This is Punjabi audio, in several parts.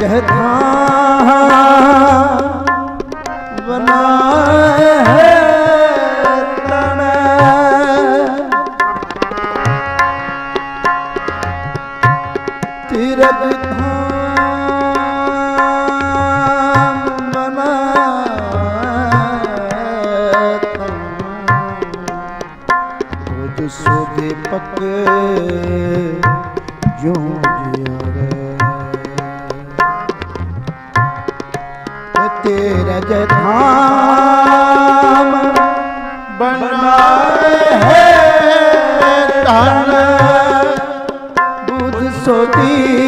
ਕਹਿ ਥਾਂ ਜਾਣ ਬੁੱਧ ਸੋਤੀ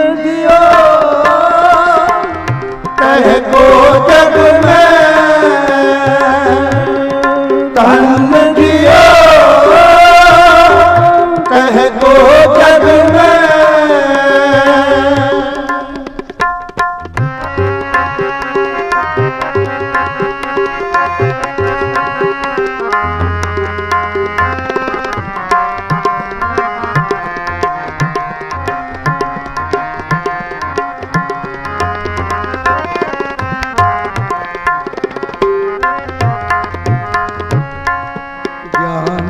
diyor.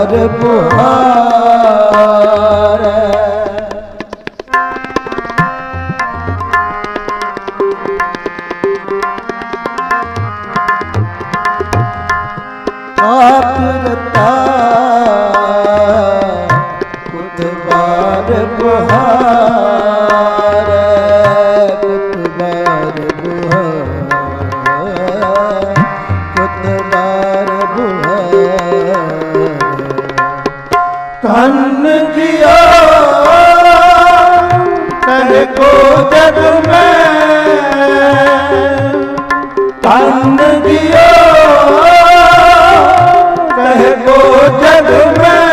আর পোহা ਜਗ ਮੈਂ ਕੰਨ ਜਿਓ ਕਹ ਕੋ ਜਗ ਮੈਂ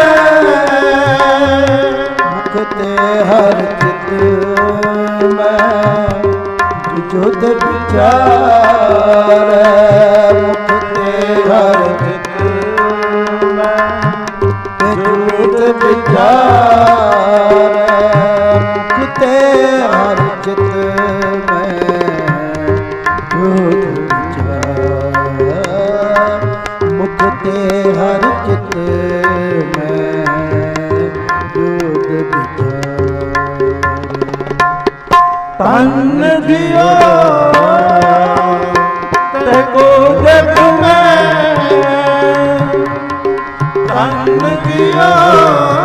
ਮੁਖ ਤੇ ਹਰ ਚਿਤ ਮੈਂ ਜੁਦ ਵਿਚਾਰੈ ਮੁਖ ਤੇ ਹਰ ਚਿਤ ਮੈਂ ਜੁਦ ਵਿਚਾਰੈ ਤੇ ਹਰ ਚਿਤ ਮੈਂ ਜੁਦ ਵਿਚਾਰੈ ਤਨ ਦਿਓ ਤੇ ਕੋ ਜਗ ਮੈਂ ਤਨ ਦਿਓ।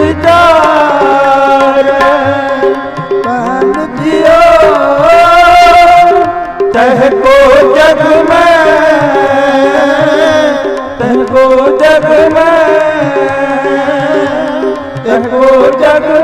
ਵਿਚਾਰ ਮਨ ਜਿਓ ਤਹ ਕੋ ਜਗ ਮੈਂ ਤਹ ਕੋ ਜਗ ਮੈਂ ਤਹ ਕੋ ਜਗ